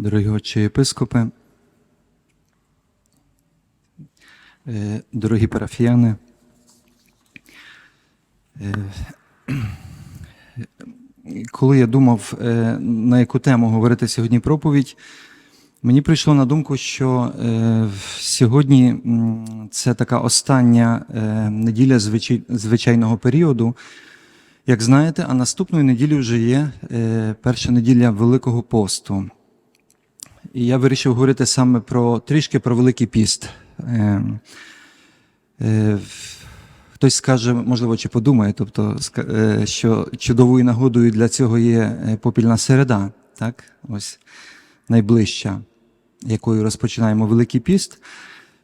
дорогі отче єпископи, е, дорогі парафіяни, е, коли я думав, е, на яку тему говорити сьогодні проповідь, мені прийшло на думку, що сьогодні це така остання неділя звичайного періоду. Як знаєте, а наступної неділі вже є перша неділя Великого посту. І я вирішив говорити саме про трішки про Великий піст. Е, е, Хтось скаже, можливо, чи подумає, тобто, е, що чудовою нагодою для цього є е, попільна середа, так? Ось найближча, якою розпочинаємо Великий піст.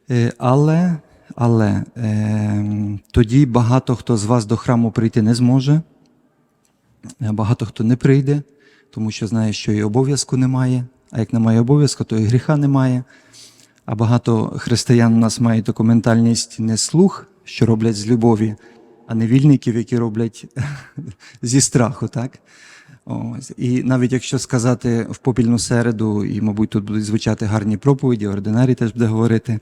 Е, Але, але е, тоді багато хто з вас до храму прийти не зможе, е, багато хто не прийде, тому що знає, що і обов'язку немає. А як немає обов'язку, то і гріха немає. А багато християн у нас мають таку ментальність не слух, що роблять з любові, а невільників, які роблять зі страху, так? Ось. І навіть якщо сказати в попільну середу, і, мабуть, тут будуть звучати гарні проповіді, ординарій теж буде говорити,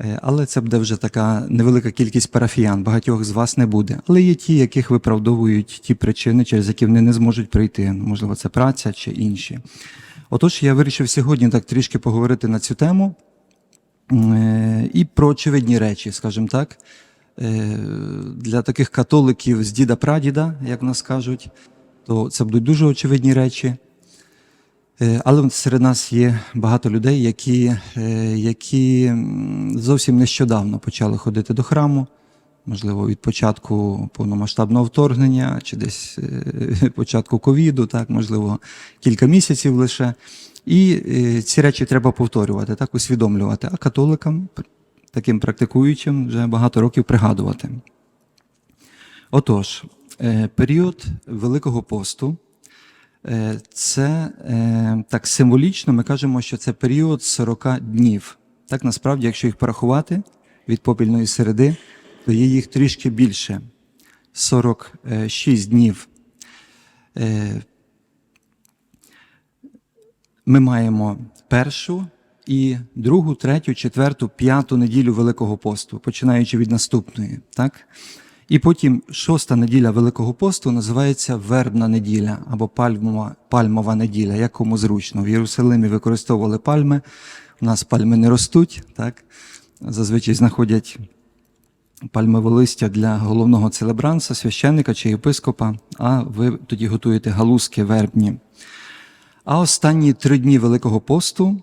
е, але це буде вже така невелика кількість парафіян, багатьох з вас не буде. Але є ті, яких виправдовують ті причини, через які вони не зможуть прийти. Можливо, це праця чи інші. Отож, я вирішив сьогодні так трішки поговорити на цю тему. Е, і про очевидні речі, скажімо так. Е, Для таких католиків з діда-прадіда, як нас кажуть, то це будуть дуже очевидні речі. Е, Але серед нас є багато людей, які, які зовсім нещодавно почали ходити до храму, можливо, від початку повномасштабного вторгнення чи десь е, початку ковіду, так, можливо, кілька місяців лише. І е, ці речі треба повторювати, так, усвідомлювати. А католикам, таким практикуючим, вже багато років пригадувати. Отож, е, період Великого посту це так символічно ми кажемо, що це період 40 днів. Так насправді, якщо їх порахувати від попільної середи, то їх трішки більше 46 днів. Е, Ми маємо першу і другу, третю, четверту, п'яту неділю Великого посту, починаючи від наступної. Так? І потім шоста неділя Великого посту називається Вербна неділя або пальмова, пальмова неділя, як кому зручно. В Єрусалимі використовували пальми, у нас пальми не ростуть, так? зазвичай знаходять пальмове листя для головного целебранса, священника чи єпископа, а ви тоді готуєте галузки вербні. А останні три дні Великого посту,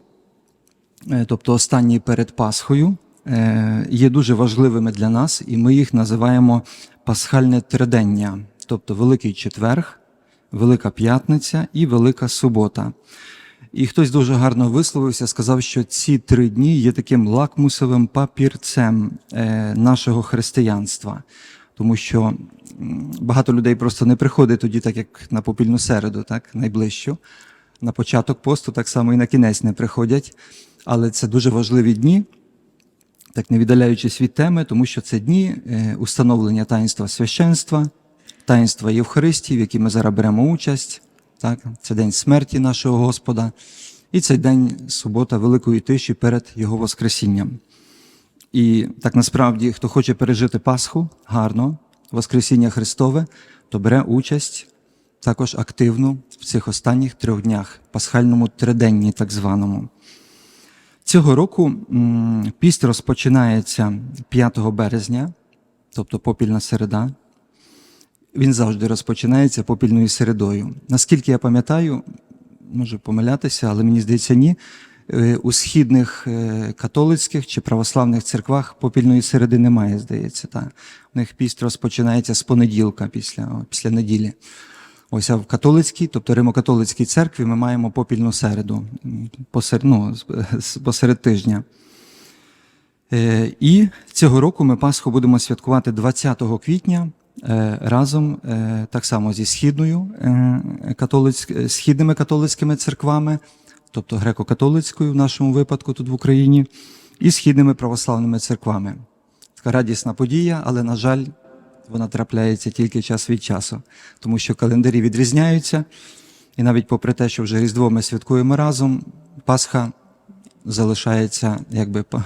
е, тобто останні перед Пасхою, е, є дуже важливими для нас, і ми їх називаємо Пасхальне тридення, тобто Великий Четверг, Велика П'ятниця і Велика Субота. І хтось дуже гарно висловився, сказав, що ці три дні є таким лакмусовим папірцем е, нашого християнства, тому що багато людей просто не приходить тоді, так як на попільну середу, так найближчу. На початок посту так само і на кінець не приходять. Але це дуже важливі дні, так не віддаляючись від теми, тому що це дні е, установлення таїнства священства, таїнства Євхаристії, в якій ми зараз беремо участь. Так? Це день смерті нашого Господа, і це день субота Великої тиші перед Його Воскресінням. І так насправді, хто хоче пережити Пасху гарно, Воскресіння Христове, то бере участь також активно в цих останніх трьох днях, пасхальному триденні, так званому. Цього року піст розпочинається 5 березня, тобто попільна середа. Він завжди розпочинається попільною середою. Наскільки я пам'ятаю, можу помилятися, але мені здається, ні. е, У східних е, католицьких чи православних церквах попільної середи немає, здається. Та. У них піст розпочинається з понеділка після, після неділі. Ось а в католицькій, тобто римокатолицькій церкві, ми маємо попільну середу посеред, ну, посеред тижня. Е, І цього року ми Пасху будемо святкувати 20 квітня разом е, так само зі східною е, католицьк, е, східними католицькими церквами, тобто греко-католицькою в нашому випадку тут в Україні, і східними православними церквами. Така радісна подія, але, на жаль, вона трапляється тільки час від часу, тому що календарі відрізняються. І навіть попри те, що вже Різдво ми святкуємо разом, Пасха залишається, якби па-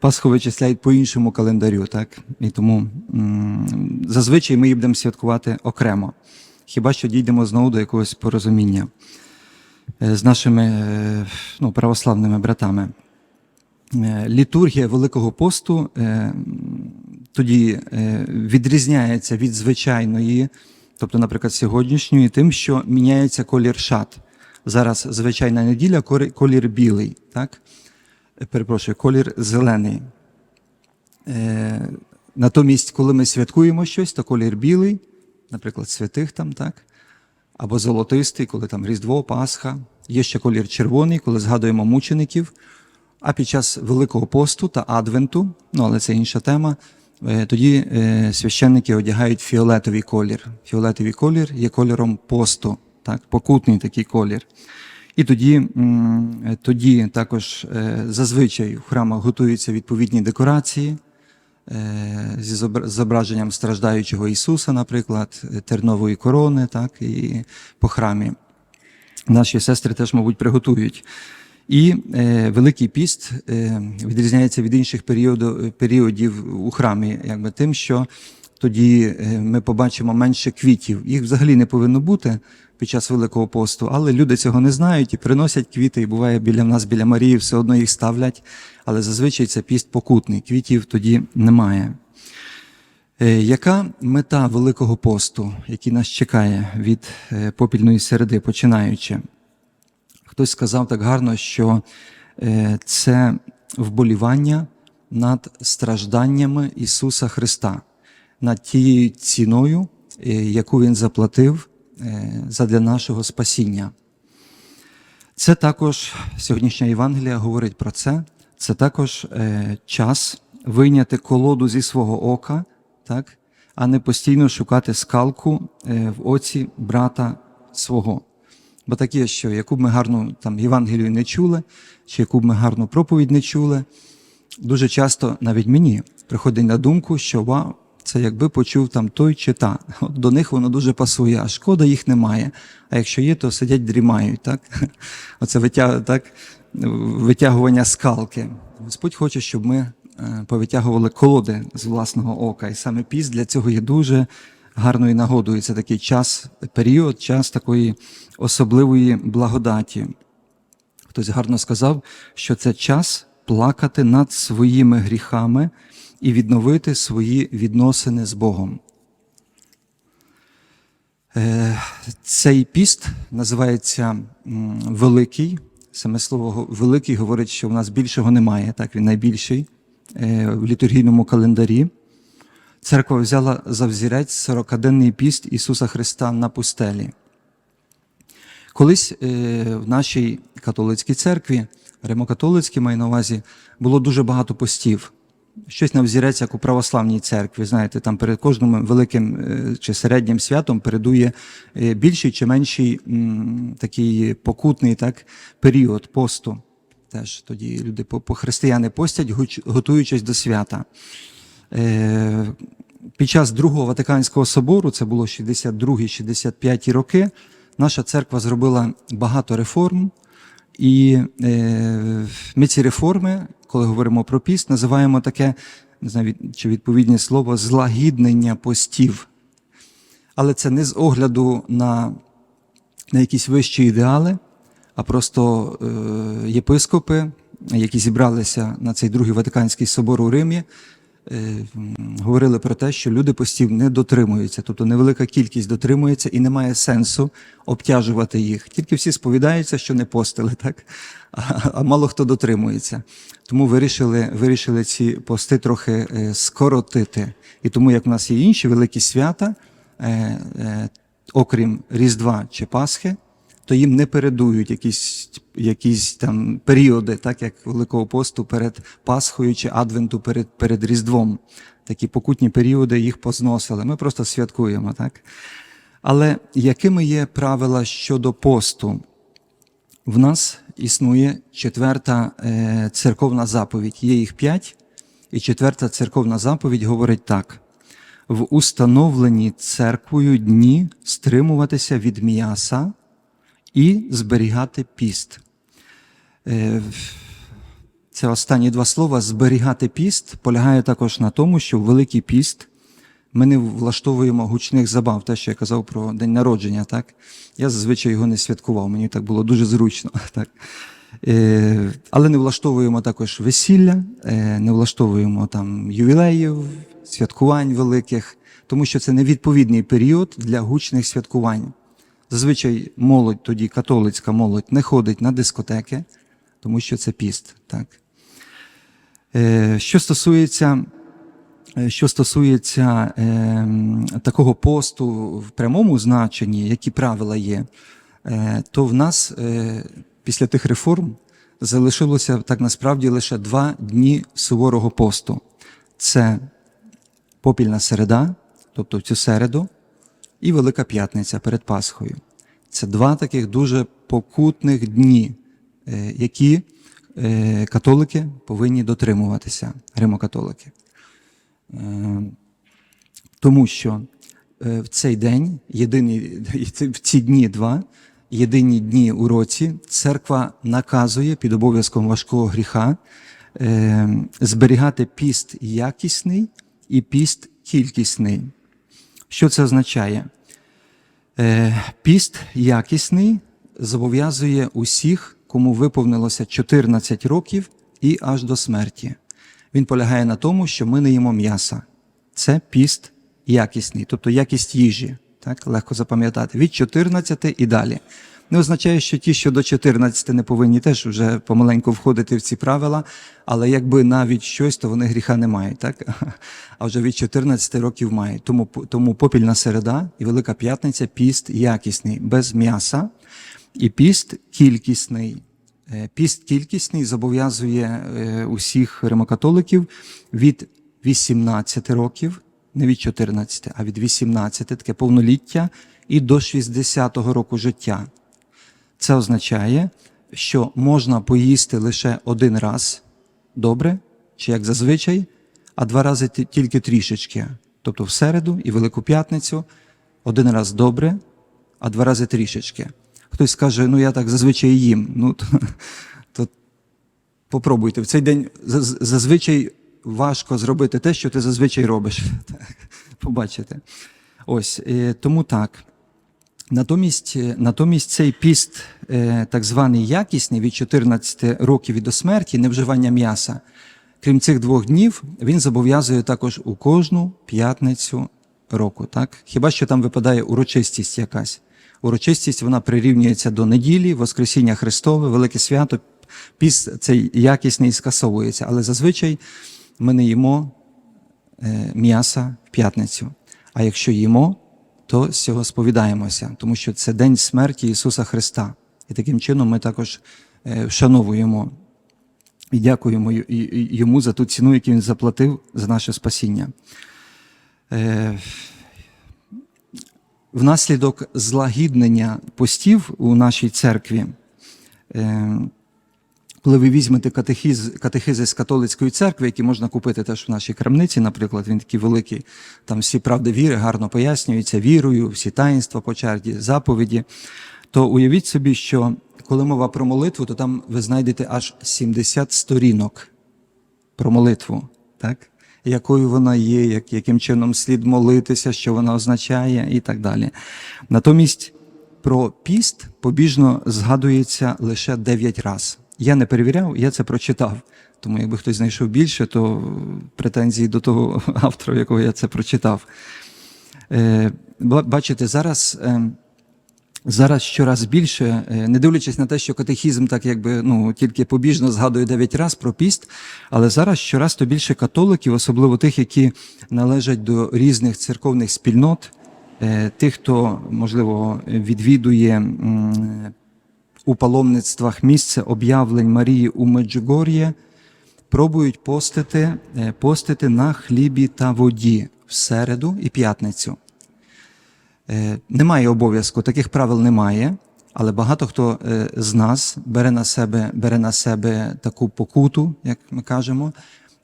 Пасху вичисляють по іншому календарю, так? І тому зазвичай ми її будемо святкувати окремо. Хіба що дійдемо знову до якогось порозуміння е, з нашими е, ну, православними братами. Е, Літургія Великого посту тоді відрізняється від звичайної, тобто, наприклад, сьогоднішньої, тим, що міняється колір шат. Зараз звичайна неділя, колір білий, так? Е, Перепрошую, колір зелений. Е, натомість, коли ми святкуємо щось, то колір білий, наприклад, святих там, так? Або золотистий, коли там Різдво, Пасха. Є ще колір червоний, коли згадуємо мучеників. А під час Великого посту та Адвенту, ну але це інша тема, е, тоді священники одягають фіолетовий колір. Фіолетовий колір є кольором посту, так, покутний такий колір. І тоді, е, тоді також е, зазвичай в храмах готуються відповідні декорації е, зі зображенням страждаючого Ісуса, наприклад, тернової корони, так, і по храмі. Наші сестри теж, мабуть, приготують. І е, Великий піст е, відрізняється від інших періоду, періодів у храмі, якби тим, що тоді е, ми побачимо менше квітів. Їх взагалі не повинно бути під час Великого посту, але люди цього не знають і приносять квіти, і буває біля нас, біля Марії, все одно їх ставлять. Але зазвичай це піст покутний, квітів тоді немає. Е, Яка мета Великого посту, який нас чекає від е, попільної середи, починаючи? Хтось сказав так гарно, що це вболівання над стражданнями Ісуса Христа, над тією ціною, е, яку Він заплатив е, задля нашого спасіння. Це також сьогоднішня Євангелія говорить про це. Це також е, час вийняти колоду зі свого ока, так, а не постійно шукати скалку в оці брата свого. Бо таке, що яку б ми гарну там Євангелію не чули, чи яку б ми гарну проповідь не чули, дуже часто навіть мені приходить на думку, що вау, це якби почув там той чи та. От до них воно дуже пасує, а шкода їх немає. А якщо є, то сидять дрімають. Так? Оце витяг, так? витягування скалки. Господь хоче, щоб ми е, повитягували колоди з власного ока. І саме піст для цього є дуже гарною нагодою. Це такий час, період, час такої особливої благодаті. Хтось гарно сказав, що це час плакати над своїми гріхами і відновити свої відносини з Богом. Е, Цей піст називається Великий. Саме слово великий говорить, що в нас більшого немає. Так, він найбільший е, в літургійному календарі. Церква взяла за взірець 40-денний піст Ісуса Христа на пустелі. Колись е, в нашій католицькій церкві, римокатолицькій маю на увазі, було дуже багато постів. Щось на взірець, як у православній церкві. Знаєте, там перед кожним великим е, чи середнім святом передує е, більший чи менший такий покутний так, період посту. Теж тоді люди по, по християни постять, готуючись до свята. Е, Під час Другого Ватиканського собору, це було 62-65 роки, наша церква зробила багато реформ, і ми ці реформи, коли говоримо про піст, називаємо таке, не знаю, чи відповідне слово, злагіднення постів. Але це не з огляду на, на якісь вищі ідеали, а просто е, єпископи, які зібралися на цей другий Ватиканський собор у Римі, говорили про те, що люди постів не дотримуються, тобто невелика кількість дотримується і немає сенсу обтяжувати їх. Тільки всі сповідаються, що не постили, так? А, а мало хто дотримується. Тому вирішили, вирішили ці пости трохи е, скоротити. І тому, як в нас є інші великі свята, е, е, окрім Різдва чи Пасхи, то їм не передують якісь, якісь там періоди, так як Великого посту перед Пасхою чи Адвенту перед, перед Різдвом. Такі покутні періоди їх позносили. Ми просто святкуємо, так? Але якими є правила щодо посту? В нас існує четверта е, церковна заповідь. Є їх п'ять, і четверта церковна заповідь говорить так: в установлені церквою дні стримуватися від м'яса і зберігати піст. Е, Це останні два слова. Зберігати піст полягає також на тому, що в Великий піст ми не влаштовуємо гучних забав, те, що я казав про день народження. Так? Я зазвичай його не святкував, мені так було дуже зручно. Так? Е, але не влаштовуємо також весілля, е, не влаштовуємо там ювілеїв, святкувань великих, тому що це невідповідний період для гучних святкувань. Зазвичай молодь, тоді католицька молодь, не ходить на дискотеки, тому що це піст. Так? Що стосується, е, що стосується е, такого посту в прямому значенні, які правила є, е, то в нас е, після тих реформ залишилося так насправді лише два дні суворого посту. Це попільна середа, тобто в цю середу, і Велика П'ятниця перед Пасхою. Це два таких дуже покутних дні, е, які е, католики повинні дотримуватися, римокатолики. Е, Тому що в цей день, єдині, в ці дні два, єдині дні у році, церква наказує під обов'язком важкого гріха зберігати піст якісний і піст кількісний. Що це означає? Е, Піст якісний зобов'язує усіх, кому виповнилося 14 років і аж до смерті. Він полягає на тому, що ми не їмо м'яса. Це піст якісний, тобто якість їжі. Так, легко запам'ятати. Від 14 і далі. Не означає, що ті, що до 14 не повинні теж вже помаленьку входити в ці правила, але якби навіть щось, то вони гріха не мають, так? А вже від 14 років мають. Тому, тому попільна середа і Велика П'ятниця піст якісний, без м'яса, і піст кількісний. Е, Піст кількісний зобов'язує е, усіх римокатоликів від 18 років, не від 14, а від 18, таке повноліття, і до 60-го року життя. Це означає, що можна поїсти лише один раз добре, чи як зазвичай, а два рази тільки трішечки. Тобто в середу і Велику П'ятницю один раз добре, а два рази трішечки. Хтось скаже, ну я так зазвичай їм. Ну, то, то попробуйте. В цей день зазвичай важко зробити те, що ти зазвичай робиш. Побачите. Ось, е, тому так. Натомість, е, натомість цей піст, е, так званий якісний, від 14 років і до смерті, невживання м'яса, крім цих двох днів, він зобов'язує також у кожну п'ятницю року. Так? Хіба що там випадає урочистість якась. Урочистість вона прирівнюється до неділі, Воскресіння Христове, Велике Свято, піст цей якісний скасовується. Але зазвичай ми не їмо е, м'яса в п'ятницю. А якщо їмо, то з цього сповідаємося, тому що це день смерті Ісуса Христа. І таким чином ми також е, вшановуємо і дякуємо йому за ту ціну, яку він заплатив за наше спасіння. Е, Внаслідок злагіднення постів у нашій церкві, е, коли ви візьмете катехіз, катехизи з католицької церкви, які можна купити теж в нашій крамниці, наприклад, він такий великий, там всі правди віри гарно пояснюються вірою, всі таїнства по черзі, заповіді, то уявіть собі, що коли мова про молитву, то там ви знайдете аж 70 сторінок про молитву, так? якою вона є, як, яким чином слід молитися, що вона означає і так далі. Натомість про піст побіжно згадується лише 9 разів. Я не перевіряв, я це прочитав. Тому якби хтось знайшов більше, то претензії до того автора, якого я це прочитав. Е, Бачите, зараз. е, Зараз щораз більше, е, не дивлячись на те, що катехізм так якби ну тільки побіжно згадує 9 разів про піст, але зараз щораз то більше католиків, особливо тих, які належать до різних церковних спільнот, тих, хто можливо відвідує у паломництвах місце об'явлень Марії у Меджугор'ї, пробують постити, е, постити на хлібі та воді в середу і п'ятницю. Е, Немає обов'язку, таких правил немає, але багато хто е, з нас бере на себе, бере на себе таку покуту, як ми кажемо,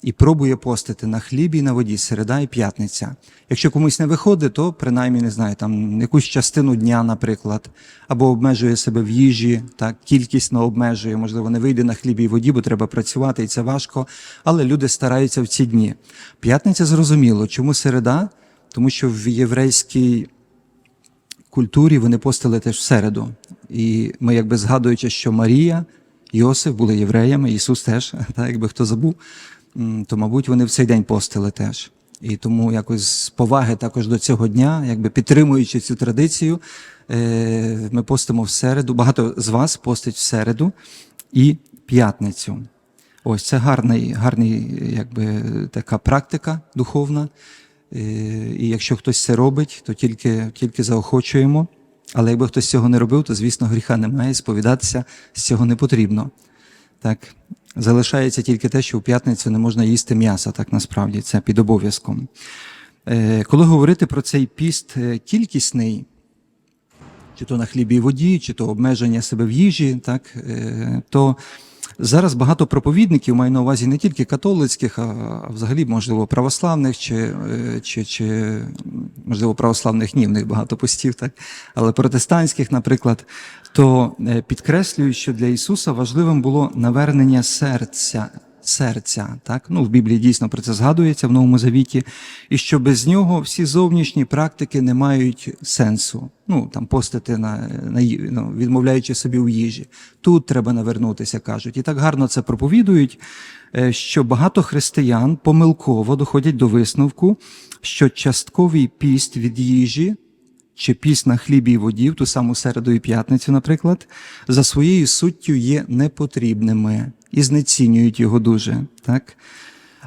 і пробує постити на хлібі і на воді середа і п'ятниця. Якщо комусь не виходить, то принаймні не знаю, там якусь частину дня, наприклад, або обмежує себе в їжі, так кількісно обмежує, можливо, не вийде на хлібі і воді, бо треба працювати, і це важко. Але люди стараються в ці дні. П'ятниця зрозуміло, чому середа? Тому що в єврейській культурі вони постили теж в середу. І ми, якби згадуючи, що Марія, Йосиф були євреями, Ісус теж, так, якби хто забув, то, мабуть, вони в цей день постили теж. І тому якось з поваги також до цього дня, якби підтримуючи цю традицію, е, ми постимо в середу. Багато з вас постить в середу і п'ятницю. Ось це гарний, гарний, якби така практика духовна. Е, І якщо хтось це робить, то тільки, тільки заохочуємо. Але якби хтось цього не робив, то звісно гріха немає, сповідатися з цього не потрібно. Так, залишається тільки те, що в п'ятницю не можна їсти м'яса, так насправді це під обов'язком. Е, Коли говорити про цей піст е, кількісний, чи то на хлібі і воді, чи то обмеження себе в їжі, так, е, то зараз багато проповідників, маю на увазі не тільки католицьких, а взагалі, можливо, православних, чи, е, чи, чи можливо, православних ні, в них багато постів, так, але протестантських, наприклад, то е, підкреслюють, що для Ісуса важливим було навернення серця. Серця, так ну в Біблії дійсно про це згадується в Новому Завіті, і що без нього всі зовнішні практики не мають сенсу. Ну там постити на, на ну, відмовляючи собі у їжі. Тут треба навернутися, кажуть. І так гарно це проповідують, е, що багато християн помилково доходять до висновку, що частковий піст від їжі чи піст на хлібі і воді, в ту саму середу і п'ятницю, наприклад, за своєю суттю є непотрібними і знецінюють його дуже. Так?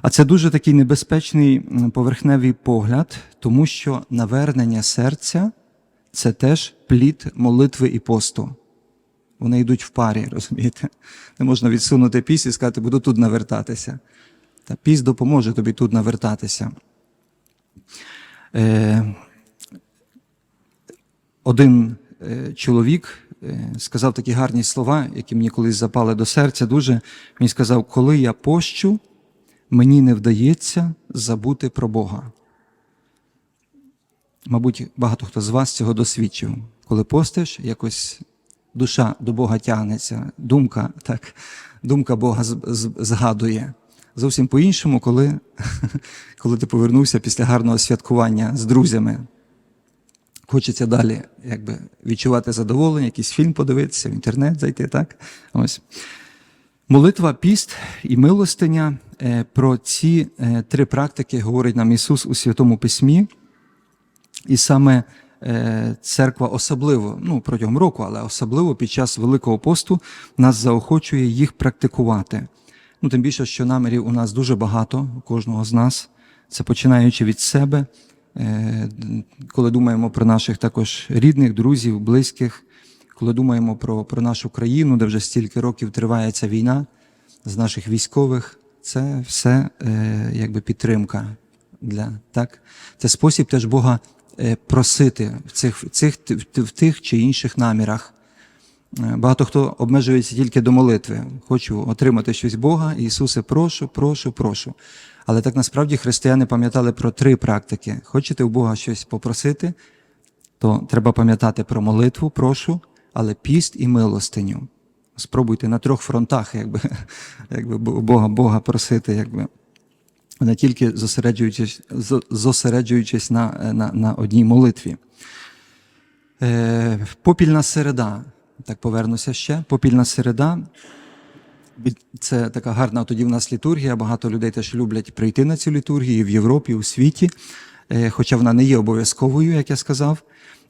А це дуже такий небезпечний поверхневий погляд, тому що навернення серця це теж плід молитви і посту. Вони йдуть в парі, розумієте? Не можна відсунути піс і сказати, буду тут навертатися. Та піс допоможе тобі тут навертатися. Е, один е, чоловік сказав такі гарні слова, які мені колись запали до серця дуже. Він сказав: коли я пощу, мені не вдається забути про Бога. Мабуть, багато хто з вас цього досвідчив. Коли постиш, якось душа до Бога тягнеться, думка, так, думка Бога згадує. Зовсім по-іншому, коли, коли ти повернувся після гарного святкування з друзями. Хочеться далі якби, відчувати задоволення, якийсь фільм подивитися, в інтернет зайти, так? Ось. Молитва, піст і милостиня е, про ці е, три практики говорить нам Ісус у Святому Письмі. І саме е, церква особливо, ну протягом року, але особливо під час Великого посту нас заохочує їх практикувати. Ну, тим більше, що намірів у нас дуже багато, у кожного з нас. Це починаючи від себе, коли думаємо про наших також рідних, друзів, близьких, коли думаємо про, про нашу країну, де вже стільки років триває ця війна з наших військових, це все е, якби підтримка для так. Це спосіб теж Бога е, просити в цих, в цих в тих чи інших намірах. Е, Багато хто обмежується тільки до молитви. Хочу отримати щось Бога. Ісусе, прошу, прошу, прошу. Але так насправді християни пам'ятали про три практики. Хочете у Бога щось попросити, то треба пам'ятати про молитву, прошу, але піст і милостиню. Спробуйте на трьох фронтах, якби, якби Бога, Бога просити, якби. Не тільки зосереджуючись, зосереджуючись на, на, на одній молитві. Е, попільна середа. Так повернуся ще. Попільна середа. Це така гарна тоді в нас літургія. Багато людей теж люблять прийти на цю літургію в Європі, у світі, Е, хоча вона не є обов'язковою, як я сказав.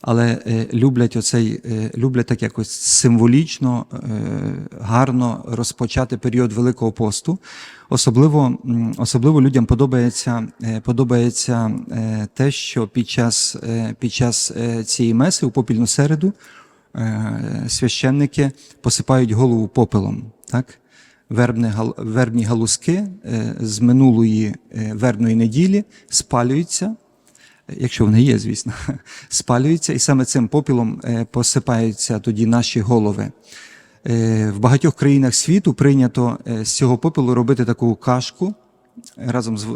Але е, люблять оцей, е, люблять так якось символічно, гарно розпочати період Великого посту. Особливо, особливо людям подобається, подобається те, що під час, під час цієї меси у попільну середу священники посипають голову попелом. Так? Вербні галузки е, з минулої е, вербної неділі спалюються, е, якщо вони є, звісно, спалюються, і саме цим попілом е, посипаються тоді наші голови. Е, В багатьох країнах світу прийнято е, з цього попелу робити таку кашку, разом з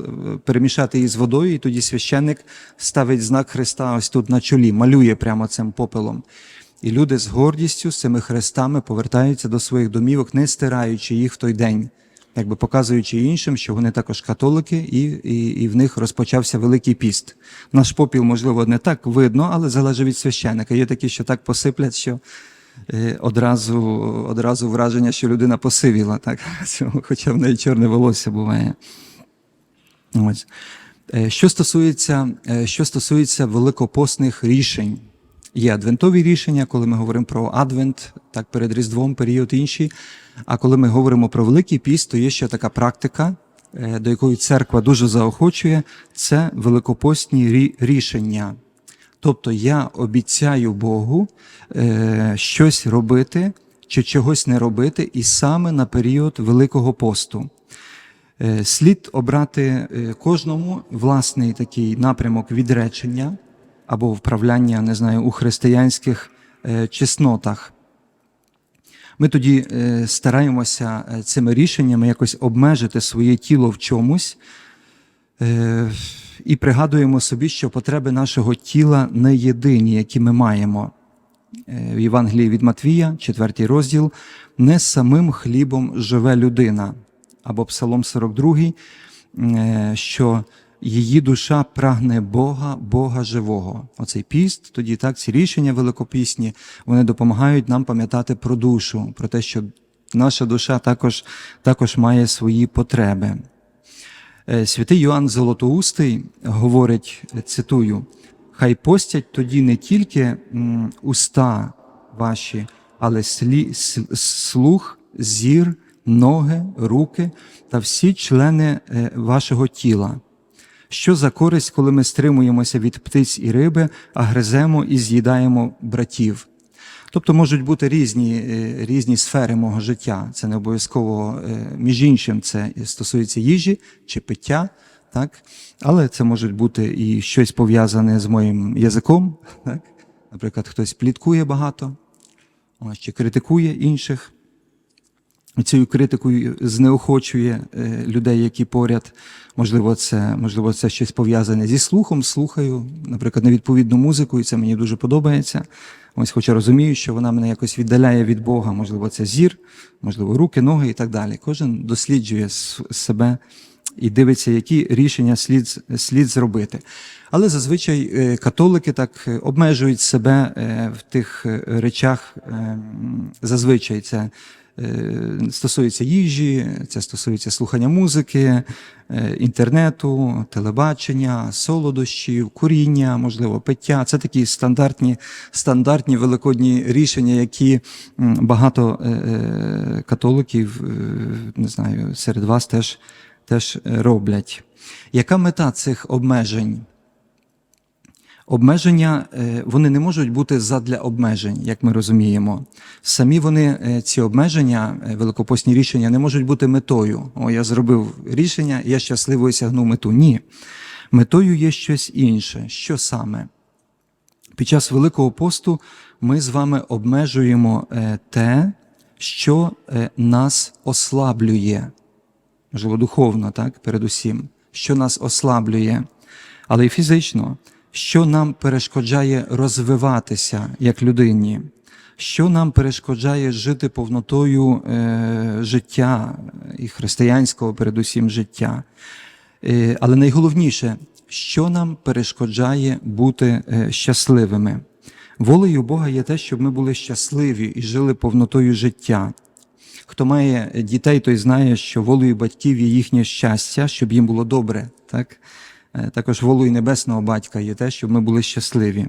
перемішати її з водою, і тоді священник ставить знак Христа ось тут на чолі, малює прямо цим попелом. І люди з гордістю з цими хрестами повертаються до своїх домівок, не стираючи їх в той день, якби показуючи іншим, що вони також католики, і, і, і в них розпочався Великий піст. Наш попіл, можливо, не так видно, але залежить від священника. Є такі, що так посиплять, що е, одразу, одразу враження, що людина посивіла, так? хоча в неї чорне волосся буває. Ось. Е, Що стосується, е, що стосується великопосних рішень, є адвентові рішення, коли ми говоримо про адвент, так перед Різдвом, період інший. А коли ми говоримо про Великий піст, то є ще така практика, е, до якої церква дуже заохочує, це великопостні рішення. Тобто я обіцяю Богу е, щось робити чи чогось не робити, і саме на період Великого посту. Е, Слід обрати е, кожному власний такий напрямок відречення або вправляння, не знаю, у християнських е, чеснотах. Ми тоді е, стараємося е, цими рішеннями якось обмежити своє тіло в чомусь і пригадуємо собі, що потреби нашого тіла не єдині, які ми маємо. В Євангелії від Матвія, 4 розділ, не самим хлібом живе людина, або Псалом 42, е, що її душа прагне Бога, Бога живого. Оцей піст, тоді так, ці рішення великопісні, вони допомагають нам пам'ятати про душу, про те, що наша душа також, також має свої потреби. Е, Святий Йоанн Золотоустий говорить, цитую, хай постять тоді не тільки уста ваші, але слі, слух, зір, ноги, руки та всі члени е, вашого тіла. Що за користь, коли ми стримуємося від птиць і риби, а гриземо і з'їдаємо братів? Тобто можуть бути різні, е, різні сфери мого життя. Це не обов'язково, е, між іншим, це стосується їжі чи пиття, так? але це можуть бути і щось пов'язане з моїм язиком. Так? Наприклад, хтось пліткує багато, чи критикує інших. Цією критикою знеохочує е, людей, які поряд. Можливо, це, можливо, це щось пов'язане зі слухом. Слухаю, наприклад, невідповідну музику, і це мені дуже подобається. Ось, хоча розумію, що вона мене якось віддаляє від Бога. Можливо, це зір, можливо, руки, ноги і так далі. Кожен досліджує себе і дивиться, які рішення слід, слід зробити. Але зазвичай е, католики так е, обмежують себе в тих речах. е, Зазвичай це стосується їжі, це стосується слухання музики, е, інтернету, телебачення, солодощів, куріння, можливо, пиття. Це такі стандартні, стандартні великодні рішення, які багато е, е, католиків, е, не знаю, серед вас теж, теж роблять. Яка мета цих обмежень? Обмеження е, вони не можуть бути задля обмежень, як ми розуміємо. Самі вони, е, ці обмеження, е, великопосні рішення, не можуть бути метою. О, я зробив рішення, я щасливо осягнув мету. Ні. Метою є щось інше. Що саме? Під час Великого посту ми з вами обмежуємо те, що нас ослаблює можливо, духовно, так, передусім, що нас ослаблює, але й фізично, що нам перешкоджає розвиватися як людині, що нам перешкоджає жити повнотою е, життя і християнського, передусім, життя. Е, але найголовніше, що нам перешкоджає бути е, щасливими. Волею Бога є те, щоб ми були щасливі і жили повнотою життя. Хто має дітей, той знає, що волею батьків є їхнє щастя, щоб їм було добре. Так? Е, Також волею небесного батька є те, щоб ми були щасливі.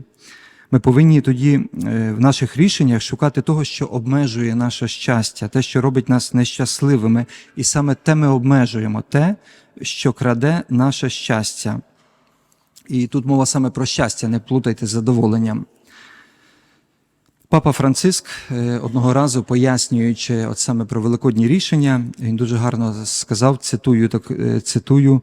Ми повинні тоді е, в наших рішеннях шукати того, що обмежує наше щастя, те, що робить нас нещасливими, і саме те ми обмежуємо, те, що краде наше щастя. І тут мова саме про щастя, не плутайте з задоволенням. Папа Франциск е, одного разу пояснюючи от саме про великодні рішення, він дуже гарно сказав, цитую, так, цитую,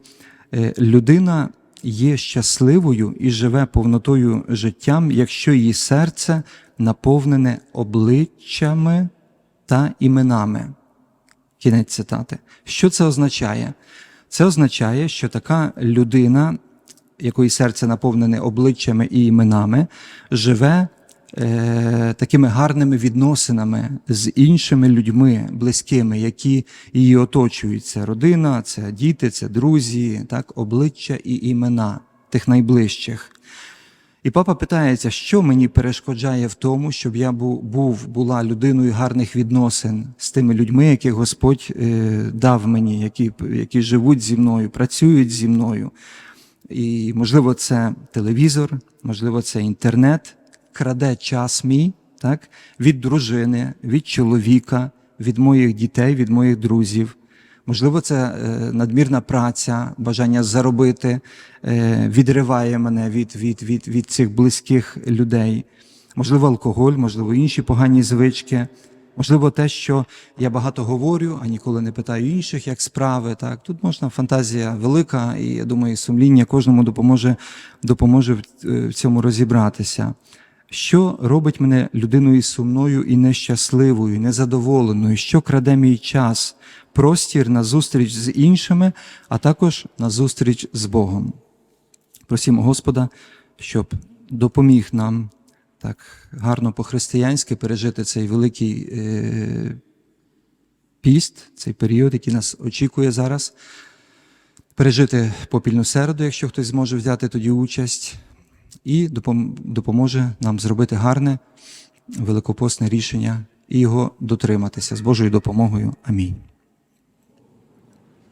людина є щасливою і живе повнотою життям, якщо її серце наповнене обличчями та іменами. Кінець цитати. Що це означає? Це означає, що така людина, якої серце наповнене обличчями і іменами, живе е, такими гарними відносинами з іншими людьми, близькими, які її оточують. Це родина, це діти, це друзі, так, обличчя і імена тих найближчих. І папа питається, що мені перешкоджає в тому, щоб я бу- був, була людиною гарних відносин з тими людьми, яких Господь е, дав мені, які, які живуть зі мною, працюють зі мною. І, можливо, це телевізор, можливо, це інтернет, краде час мій так, від дружини, від чоловіка, від моїх дітей, від моїх друзів. Можливо, це е, надмірна праця, бажання заробити е, відриває мене від, від, від, від цих близьких людей. Можливо, алкоголь, можливо, інші погані звички. Можливо, те, що я багато говорю, а ніколи не питаю інших, як справи. Так тут можна фантазія велика, і я думаю, сумління кожному допоможе, допоможе е, в цьому розібратися. Що робить мене людиною сумною і нещасливою, незадоволеною? Що краде мій час, простір на зустріч з іншими, а також на зустріч з Богом? Просімо Господа, щоб допоміг нам так гарно по-християнськи пережити цей великий е, піст, цей період, який нас очікує зараз. Пережити попільну середу, якщо хтось зможе взяти тоді участь, і допом- допоможе нам зробити гарне великопосне рішення і його дотриматися з Божою допомогою. Амінь.